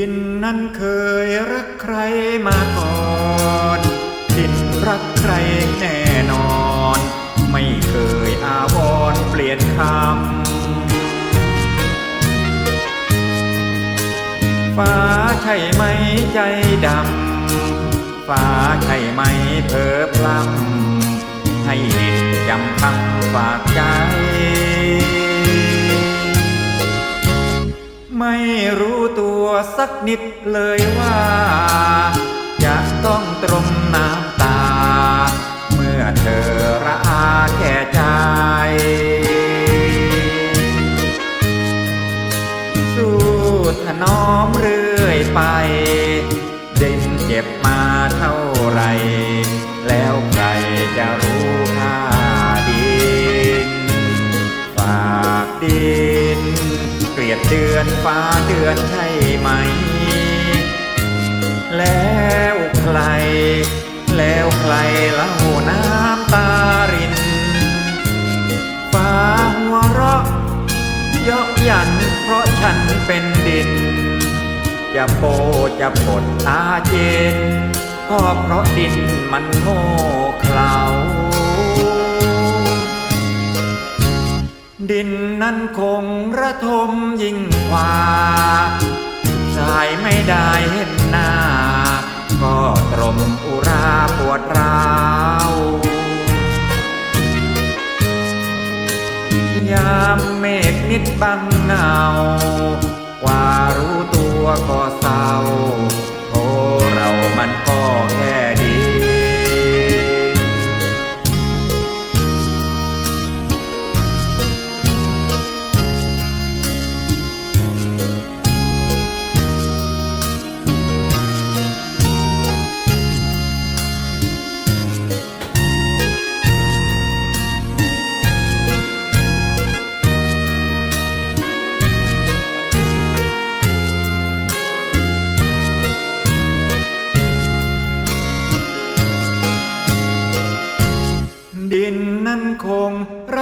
ินนั้นเคยรักใครมาก่อน ดินรักใครแน่นอน ไม่เคยอาวรเปลี่ยนคำ ฟ้าใช่ไหมใจดำ ฟ้าใช่ไหมเพ้อพลัำให้ดินจำคำฝากใจ สักนิดเลยว่า จะต้องตรมน้ำตา เมื่อเธอระอาแก่ใจ สู้ถนอมเรื่อยไป เด่นเจ็บมาเท่าไร แล้วใครจะรู้ค่าดินฝากดี ดเดือนฟ้าเดือนใช่ไหม แล้วใคร แล้วใครเล่าน้ำตาริน ฟ้าหัวเราะเยาะหยันเพราะฉันเป็นดิน จะโปจะปดอาเจนก็เพราะดินมันโง่เขลา ดินนั้นคงระทมยิ่งกว่าชายไม่ได้เห็นหน้า ก็ตรมอุราปวดร้าวยามเมฆนิดบังเงา กว่ารู้ตัวก็เศร้า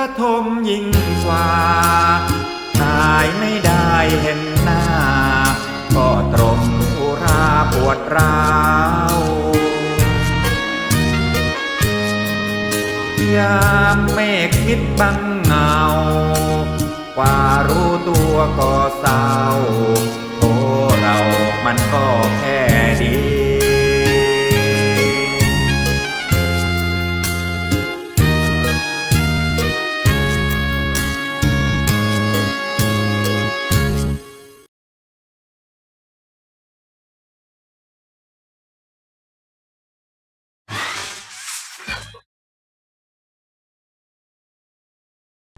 ระทมยิ่งกว่าตายไม่ได้เห็นหน้า ก็ตรมอุราปวดร้าวยามเมฆคิดบังเงา กว่ารู้ตัวก็เศร้า